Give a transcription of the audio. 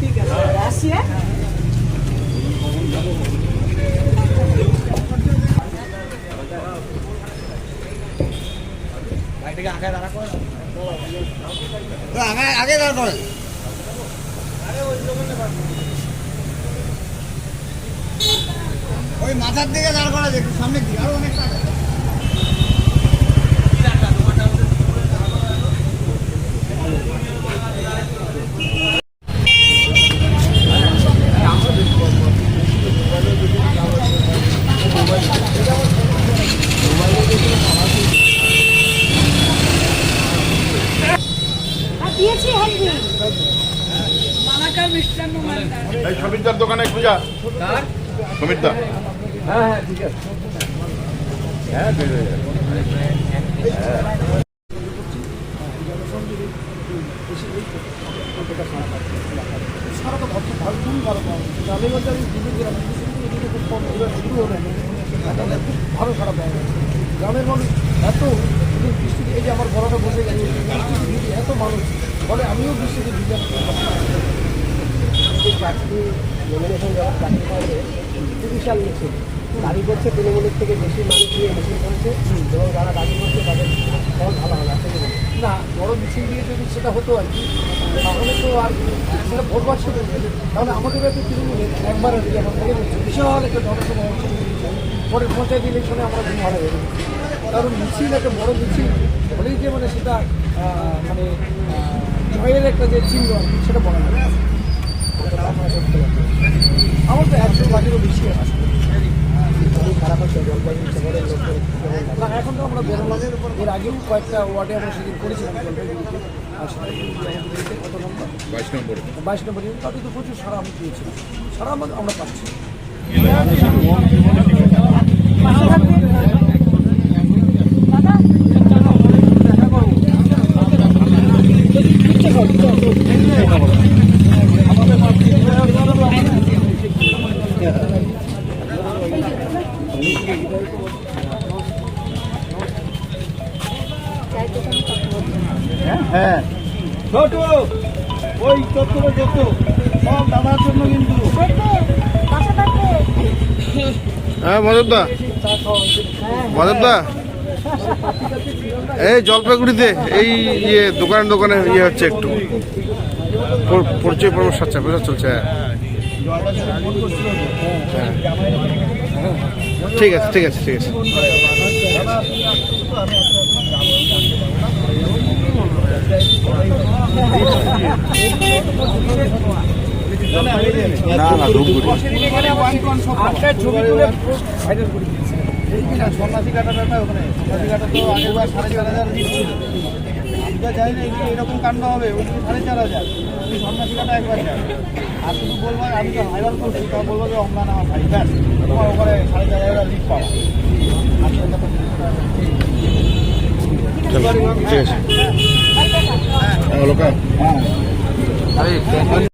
ঠিক আছে হ্যাঁ আগে আগে দাঁড় করেন ওই মাথার দিকে দাঁড় করা দেখুন সামনের দিকে, আরও অনেক সমীরদার দোকানে খুঁজা সমীরদা সারা তো ভালো ভালো খুব ভালো পাওয়া যাচ্ছে গ্রামের মধ্যে আমি বিভিন্ন গ্রামে খুব কম শুরু হলো এখানে খুব ভালো খারাপ পাওয়া গ্রামের মানুষ এত বৃষ্টিতে এই যে আমার গলাটা বসে গেছে বৃষ্টিতে এত মানুষ ফলে আমিও ভিজে যে চাকরি নমিনেশন যখন চাকরি পাবে বিশাল মিছিল দাবি করছে তৃণমূলের থেকে বেশি মানুষ দিয়ে মিছিল করছে, এবং যারা দাবি করছে তাদের ফল ভালো হবে বলবেন? না, বড় মিছিল দিয়ে যদি সেটা হতো আর কি, তাহলে তো আর সেটা ভোট বাক্স তাহলে আমাদের একটু তৃণমূলে একবার আমার থেকে বিশাল একটা জনসভা হচ্ছে পরে পঞ্চায়েত ইলেকশনে আমরা ভালো হয়ে। কারণ মিছিল একটা বড় মিছিল হলেই যে মানে সেটা মানে একটা যে চিহ্ন সেটা বলা যায় আমার তো একশো লাখেরও বেশি আছে। খারাপ জলপাইগুড়ি শহরের লাগে? না এখন তো আমরা বেরোলামের এর আগেও কয়েকটা ওয়ার্ডে আমরা সেদিন করেছিলাম জলপাইগুড়িতে। কত নম্বর? বাইশ নম্বরে। বাইশ নম্বর। তাতে তো প্রচুর সারা আমি পেয়েছিলাম সারা আমরা পাচ্ছি। হ্যাঁ। হ্যাঁ এই জলপাইগুড়িতে এই ইয়ে দোকানে দোকানে ইয়ে হচ্ছে একটু। পরিচয় পর্ব সাচ্চা প্রচার চলছে হ্যাঁ। হ্যাঁ। ঠিক আছে ঠিক আছে ঠিক আছে। না না ধূপগুড়ি আটটা ছবি তুলে ভাইরাল করে দিয়েছে। এই কিনা সন্ন্যাসী কাটাটা ওখানে? সন্ন্যাসী কাটা তো আগের বার সাড়ে চার হাজার দিচ্ছিল চাই না এরকম কাণ্ড হবে? ওই সাড়ে চার হাজার? তুমি সন্ন্যাসী কাটা একবার যাও। আর শুধু বলব আমি তো ভাইরাল করছি তা বলব যে অম্লান আমার ভাই ব্যাস। তোমার ওখানে সাড়ে চার হাজার লিখ পাওয়া। ঠিক আছে। হ্যাঁ। লোকা